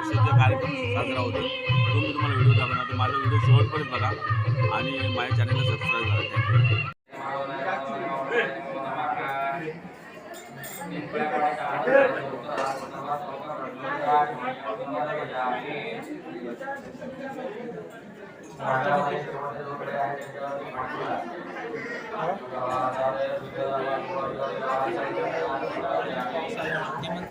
पक्षाचा कार्यक्रम साजरा होतो तो मी तुम्हाला व्हिडिओ दाखवणार. तर माझा व्हिडिओ शेवटपर्यंत बघा आणि माझ्या चॅनलला सबस्क्राईब करा. थँक्यू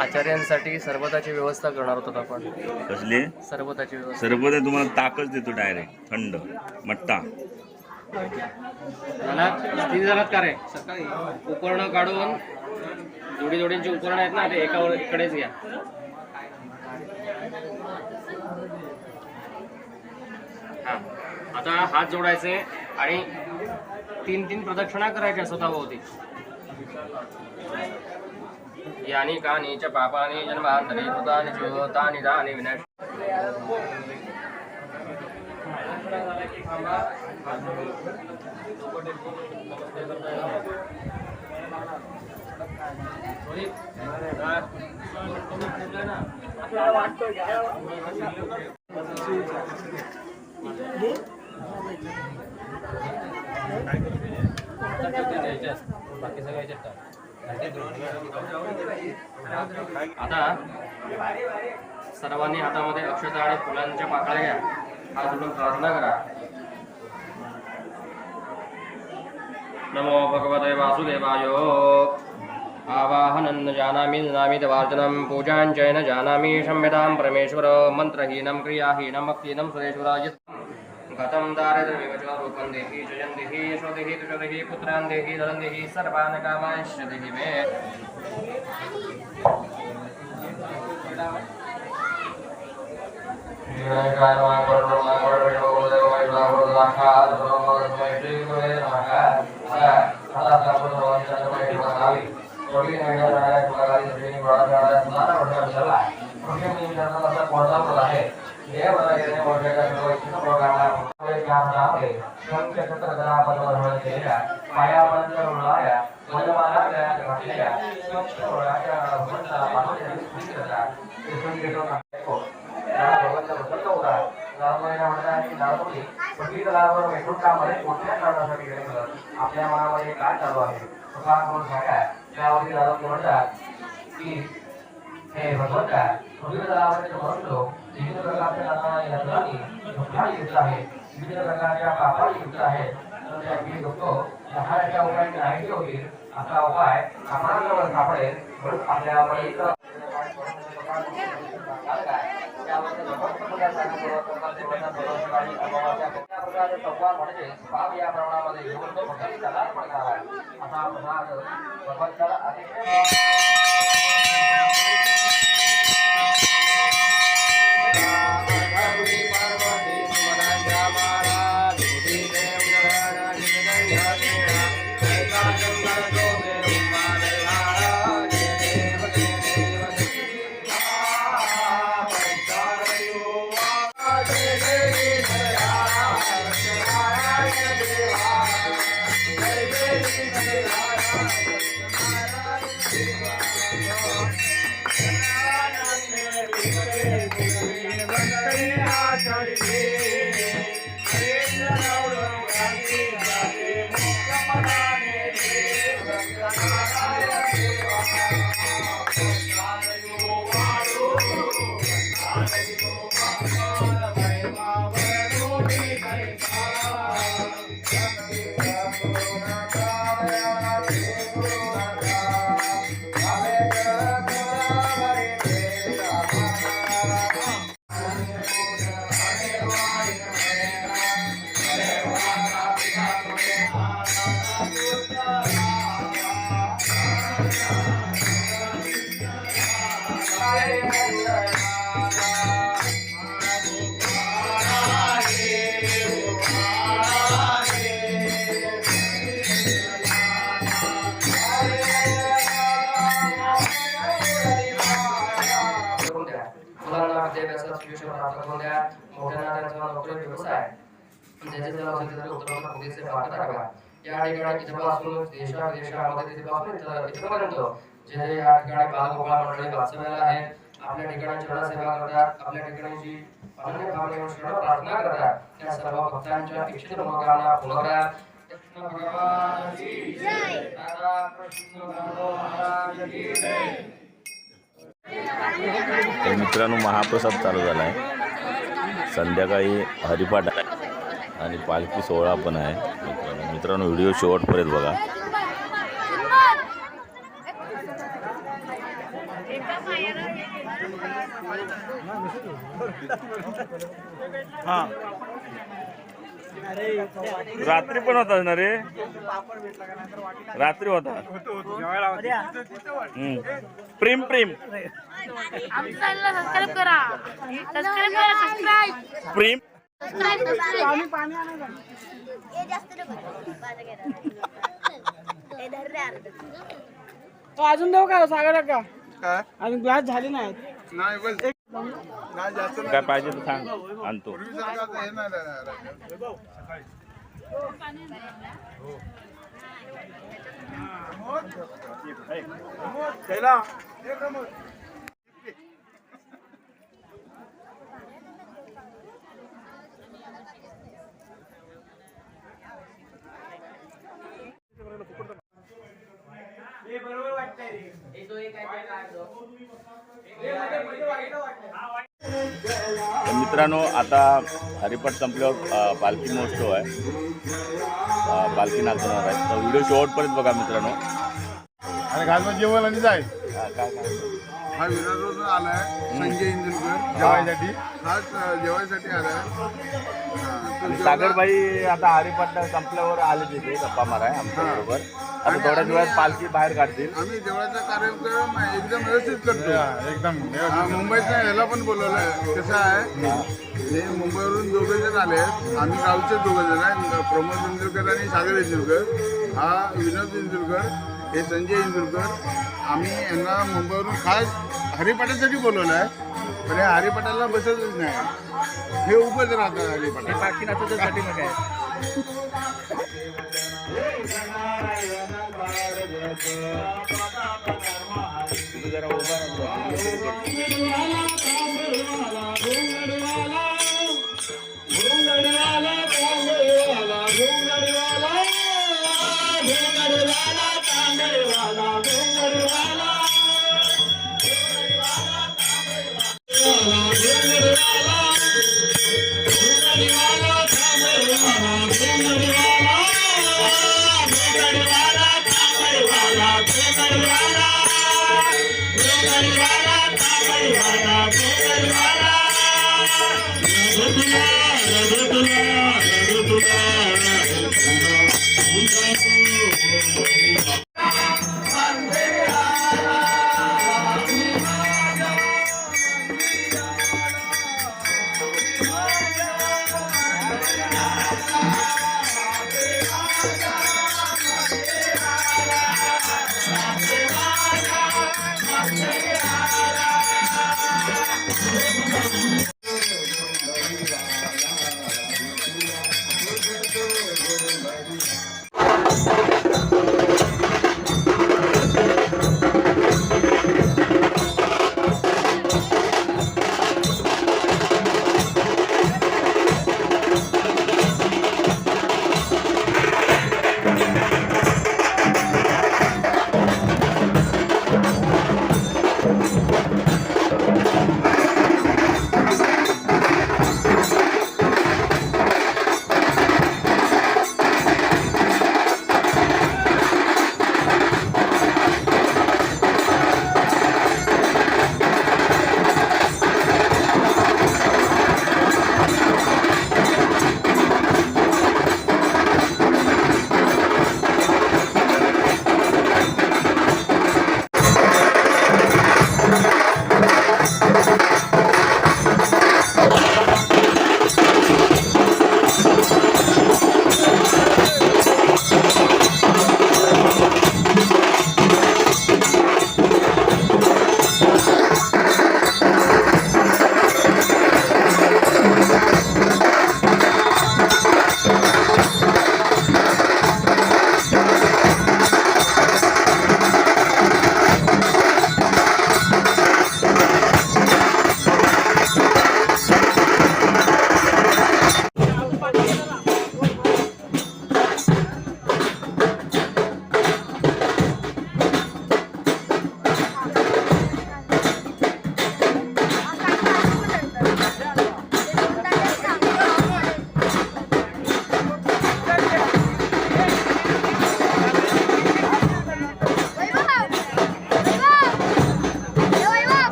आचार्यांसाठी सरबताची व्यवस्था करणार होतो आपण. कसले? सरबताची व्यवस्था. सरबत तुम्हाला ताकच देतो डायरेक्ट थंड. मट्टा. झाला स्थिती झालात का रे? सकाळी. उपकरणं काढून जोडी जोडींची उपकरणं आहेत ना ते एका इकडेच घ्या. हा. आता हात जोडायचे आणि तीन तीन प्रदक्षिणा करायच्या स्वतःभोवती. यानी कानी च पापानि जन्मांतरे कृतानि च तानि तानि दानि विनाश आता सर्वांनी हातामध्ये अक्षता आणि फुलांच्या पाकळ्या घ्या. हात जोडून प्रार्थना करा. नमो भगवते वासुदेवाय. आवाहनं जानामि नामि वार्चनं तवार्चनं न जानामि क्षम्यतां परमेश्वर मन्त्रहीनं क्रियाहीनं सुरेश्वरा सुरेश्वराय गतं दारिद्र्यमिव च रूपं देहि जयं देहि यशो देहि तुषो देहि पुत्रान् देहि धनं देहि सर्वान् कामांश्च देहि मे आपल्या मनामध्ये काय चालू आहे? तुका म्हणून सांगा? त्यावरती दादा म्हणतात की हे भगवंता पवित्र तलावाचे म्हणतो विविध प्रकारच्या नाना यंत्रांनी दुःखाने युक्त आहे. विविध प्रकारच्या पापाने युक्त आहे. तर त्या मी माहिती होईल असा उपाय आपणाजवळ सापडेल. म्हणून आपल्याकडे एक म्हणजे पाप या प्रमाणामध्ये घेऊन तो भक्ती अर्पण करावा असा प्रसाद भगवंताला अतिशय Deus. करावा या ठिकाणी इथपासून देशामध्ये तिथपासून इथपर्यंत जे या ठिकाणी बालगोपाळ मंडळी आहे आपल्या ठिकाणी सेवा करतात. आपल्या ठिकाणी जी अनन्य शरण प्रार्थना करतात. त्या सर्व भक्तांच्या इच्छित मनोकामना कृष्ण भगवान कृष्ण भगवान की जय. तर मित्रांनो महाप्रसाद चालू झाला आहे संध्याकाळी हरिपाठ आहे आणि पालखी सोहळा पण आहे. मित्रांनो मित्रांनो व्हिडिओ शेवटपर्यंत बघा. रात्री पण होता ना रे? रात्री होता. हम्म. प्रेम प्रेम. प्रेम. सबस्क्राईब सबस्क्राईब हे जास्त नको माझं घेणार हे धर रे अर्ध तो अजून देऊ का सागर का? काय अजून ग्लास झाली नाही. नाही बस. नाही जास्त नाही. काय पाहिजे तर सांग आणतो. पूर्वीसारखं आता हे नाही राहिलं. त्याला हे कमव. तर मित्रांनो आता हरिपाठ संपल्यावर पालखी महोत्सव आहे. पालखी नाचवणार आहे. तर व्हिडिओ शेवटपर्यंत बघा मित्रांनो. आणि घालून जेवण आणि जाय. हा, हा रोड आलाय संजय इंदुलकर. जेवायसाठी. अं, जेवायसाठी आलाय. हा, सागरबाई आता हरिपाठ संपल्यावर आले तिथे गप्पा माराय आमच्या बरोबर. आता थोड्या दिवसात पालखी बाहेर काढतील. आम्ही देवळाचा कार्यक्रम एकदम व्यवस्थित करतो. एकदम मुंबईचा ह्याला पण बोलवलंय कसं आहे? हे. मुंबईवरून दोघे जण आले आहेत. आम्ही गावचे दोघे जण आहे. प्रमोद इंदुरकर आणि सागर इंदुरकर. हा विनोद इंदुरकर हे संजय इंदुरकर. आम्ही यांना मुंबईवरून खास हरिपाठासाठी बोलवलं आहे. या हरिपाठाला बसतच नाही. हे उभंच राहतात हरिपाठा बाकी मग काय? जरा उभा తులా తులా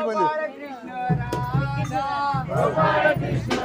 गणपती मंदिर